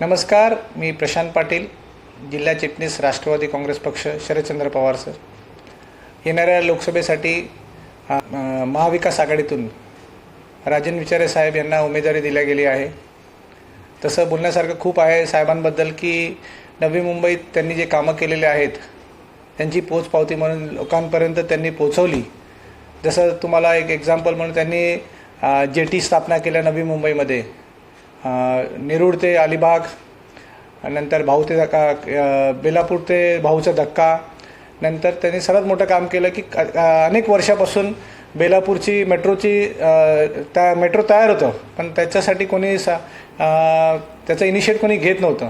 नमस्कार मी प्रशांत पाटील जिल्हा चिटणीस राष्ट्रवादी काँग्रेस पक्ष शरदचंद्र पवार सर. येणाऱ्या लोकसभेसाठी महाविकास आघाडीतून राजन विचारे साहेब यांना उमेदवारी दिल्या गेली आहे. तसं बोलण्यासारखं खूप आहे साहेबांबद्दल की नवी मुंबईत त्यांनी जे कामं केलेले आहेत त्यांची पोचपावती म्हणून लोकांपर्यंत त्यांनी पोचवली. जसं तुम्हाला एक एक्झाम्पल म्हणून त्यांनी जेटी स्थापना केल्या नवी मुंबईमध्ये. नेरूळ ते अलिबाग नंतर भाऊ ते धक्का बेलापूर ते भाऊचा धक्का नंतर त्यांनी सर्वात मोठं काम केलं की अनेक वर्षापासून बेलापूरची मेट्रोची त्या मेट्रो तयार होतं पण त्याच्यासाठी कोणी सा त्याचं इनिशिएट कोणी घेत नव्हतं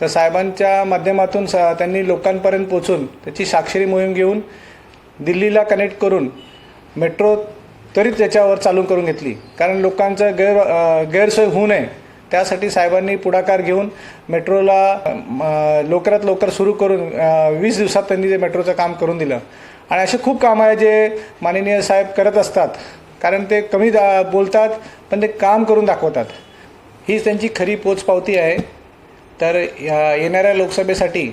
तर साहेबांच्या माध्यमातून सा त्यांनी लोकांपर्यंत पोचून त्याची साक्षरी मोहीम घेऊन दिल्लीला कनेक्ट करून मेट्रो तरी त्याच्यावर चालू करून घेतली कारण लोकांचं गैर गैरसोय होऊ नये त्यासाठी साहेबांनी पुढाकार घेऊन मेट्रोला लवकरात लवकर सुरू करून वीस दिवसात त्यांनी ते मेट्रोचं काम करून दिलं. आणि असे खूप कामं आहे जे माननीय साहेब करत असतात. कारण ते कमी दा बोलतात पण ते काम करून दाखवतात. ही त्यांची खरी पोचपावती आहे. तर या येणाऱ्या लोकसभेसाठी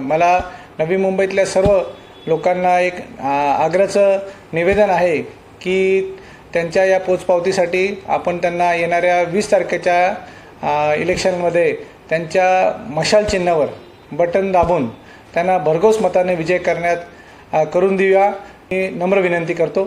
मला नवी मुंबईतल्या सर्व लोकांना एक आग्रहाचं निवेदन आहे की त्यांच्या या पोचपावतीसाठी आपण त्यांना येणाऱ्या वीस तारखेच्या इलेक्शनमध्ये त्यांच्या मशाल चिन्हावर बटन दाबून त्यांना भरघोस मताने विजय करण्यात करून देऊया. मी नम्र विनंती करतो.